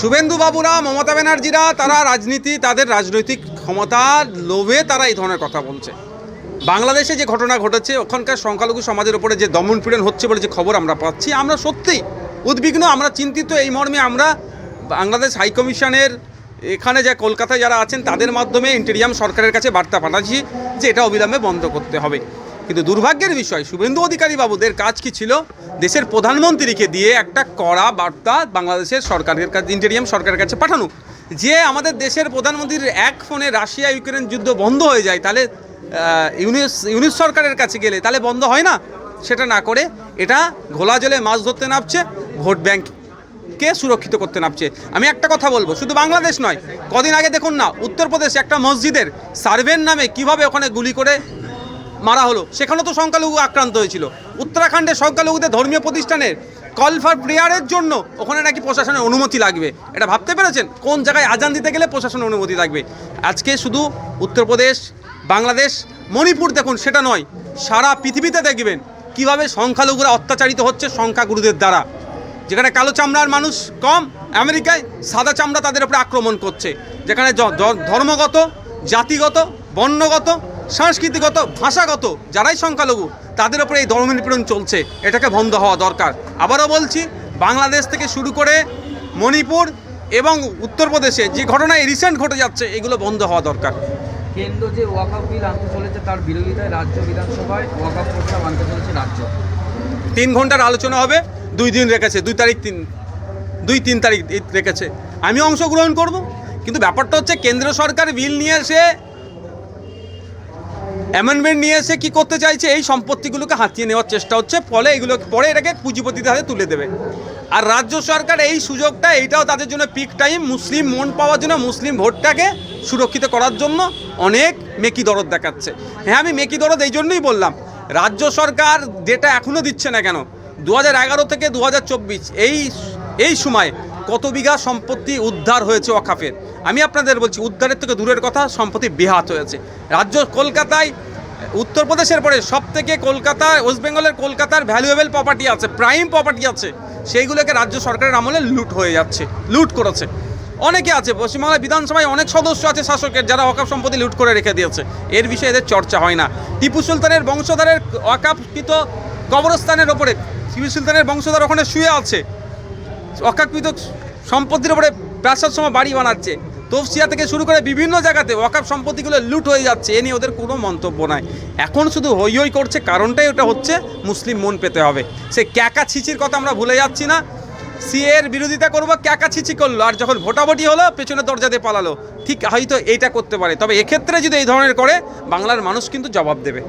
শুভেন্দু বাবুরা, মমতা ব্যানার্জিরা, তারা রাজনীতি, তাদের রাজনৈতিক ক্ষমতার লোভে তারা এই ধরনের কথা বলছে। বাংলাদেশে যে ঘটনা ঘটেছে, ওখানকার সংখ্যালঘু সমাজের উপরে যে দমন পীড়ন হচ্ছে বলে যে খবর আমরা পাচ্ছি, আমরা সত্যিই উদ্বিগ্ন, আমরা চিন্তিত। এই মর্মে আমরা বাংলাদেশ হাইকমিশনের এখানে যে কলকাতায় যারা আছেন, তাদের মাধ্যমে ইন্টেরিয়াম সরকারের কাছে বার্তা পাঠাচ্ছি যে এটা অবিলম্বে বন্ধ করতে হবে। কিন্তু দুর্ভাগ্যের বিষয়, শুভেন্দু অধিকারী বাবুদের কাজ কি ছিল? দেশের প্রধানমন্ত্রীকে দিয়ে একটা কড়া বার্তা বাংলাদেশের সরকারের কাছে, ইন্টেরিয়াম সরকারের কাছে পাঠানো। যে আমাদের দেশের প্রধানমন্ত্রীর এক ফোনে রাশিয়া ইউক্রেন যুদ্ধ বন্ধ হয়ে যায়, তাহলে ইউনিস ইউনিস সরকারের কাছে গেলে তাহলে বন্ধ হয় না? সেটা না করে এটা ঘোলা জলে মাছ ধরতে নামছে, ভোট ব্যাংক কে সুরক্ষিত করতে নামছে? আমি একটা কথা বলব, শুধু বাংলাদেশ নয়, কদিন আগে দেখুন না, উত্তরপ্রদেশে একটা মসজিদের সার্ভের নামে কীভাবে ওখানে গুলি করে মারা হলো। সেখানেও তো সংখ্যালঘু আক্রান্ত হয়েছিল। উত্তরাখণ্ডের সংখ্যালঘুদের ধর্মীয় প্রতিষ্ঠানের কল ফর প্রেয়ারের জন্য ওখানে নাকি প্রশাসনের অনুমতি লাগবে। এটা ভাবতে পেরেছেন? কোন জায়গায় আজান দিতে গেলে প্রশাসনের অনুমতি লাগবে? আজকে শুধু উত্তরপ্রদেশ, বাংলাদেশ, মণিপুর দেখুন, সেটা নয়, সারা পৃথিবীতে দেখবেন কীভাবে সংখ্যালঘুরা অত্যাচারিত হচ্ছে সংখ্যাগুরুদের দ্বারা। যেখানে কালো চামড়ার মানুষ কম, আমেরিকায় সাদা চামড়া তাদের উপরে আক্রমণ করছে। যেখানে ধর্মগত, জাতিগত, বর্ণগত সাংস্কৃতিগত ভাষাগত যারাই সংখ্যালঘু তাদের ওপরে এই ধর্মনিপীড়ন চলছে। এটাকে বন্ধ হওয়া দরকার। আবারও বলছি বাংলাদেশ থেকে শুরু করে মণিপুর এবং উত্তরপ্রদেশে যে ঘটনা রিসেন্ট ঘটে যাচ্ছে এগুলো বন্ধ হওয়া দরকার। কেন্দ্র যে ওয়াকআপ বিল আনতে চলেছে তার বিরোধিতায় রাজ্য বিধানসভায় ওয়াকআপ প্রস্তাব আনতে চলেছে রাজ্য। তিন ঘণ্টার আলোচনা হবে দুই দিন রেখেছে দুই তারিখ তিন দুই তিন তারিখ রেখেছে। আমি অংশগ্রহণ করব কিন্তু ব্যাপারটা হচ্ছে কেন্দ্র সরকার বিল নিয়ে এসে অ্যামেন্ডমেন্ট নিয়ে এসে কী করতে চাইছে? এই সম্পত্তিগুলোকে হাতিয়ে নেওয়ার চেষ্টা হচ্ছে, ফলে এগুলো পরে এটাকে পুঁজিপতিদের হাতে তুলে দেবে। আর রাজ্য সরকার এই সুযোগটা, এইটাও তাদের জন্য পিক টাইম মুসলিম মন পাওয়ার জন্য মুসলিম ভোটটাকে সুরক্ষিত করার জন্য অনেক মেকি দরদ দেখাচ্ছে। হ্যাঁ আমি মেকি দরদ এই জন্যই বললাম, রাজ্য সরকার ডেটা এখনও দিচ্ছে না কেন দু থেকে দু হাজার চব্বিশ, এই এই সময় কত বিঘা সম্পত্তি উদ্ধার হয়েছে ওয়াকাফের? আমি আপনাদের বলছি, উদ্ধারের থেকে দূরের কথা সম্পত্তি বেহাত হয়েছে। রাজ্য কলকাতায়, উত্তরপ্রদেশের পরে সব থেকে কলকাতা ওয়েস্ট বেঙ্গলের কলকাতার ভ্যালুয়েবল প্রপার্টি আছে প্রাইম প্রপার্টি আছে, সেইগুলোকে রাজ্য সরকারের আমলে লুট হয়ে যাচ্ছে, লুট করেছে। অনেকে আছে পশ্চিমবাংলা বিধানসভায় অনেক সদস্য আছে শাসকের, যারা অকাপ সম্পত্তি লুট করে রেখে দিয়েছে। এর বিষয়ে এদের চর্চা হয় না। টিপু সুলতানের বংশধরের ওয়াকাফকৃত কবরস্থানের ওপরে, টিপু সুলতানের বংশধর ওখানে শুয়ে আছে অকাকৃত সম্পত্তির উপরে ব্যবসার সময় বাড়ি বানাচ্ছে। তফসিয়া থেকে শুরু করে বিভিন্ন জায়গাতে ওয়াকাপ সম্পত্তিগুলো লুট হয়ে যাচ্ছে, এ নিয়ে ওদের কোনো মন্তব্য নাই। এখন শুধু হই হই করছে, কারণটাই ওটা হচ্ছে মুসলিম মন পেতে হবে। সে ক্যাকা ছিচির কথা আমরা ভুলে যাচ্ছি না। সিএর বিরোধিতা করব, ক্যাকা ছিচি করল, আর যখন ভোটাভুটি হলো পেছনে দরজা দিয়ে পালালো। ঠিক হয়তো এইটা করতে পারে, তবে এক্ষেত্রে যদি এই ধরনের করে, বাংলার মানুষ কিন্তু জবাব দেবে।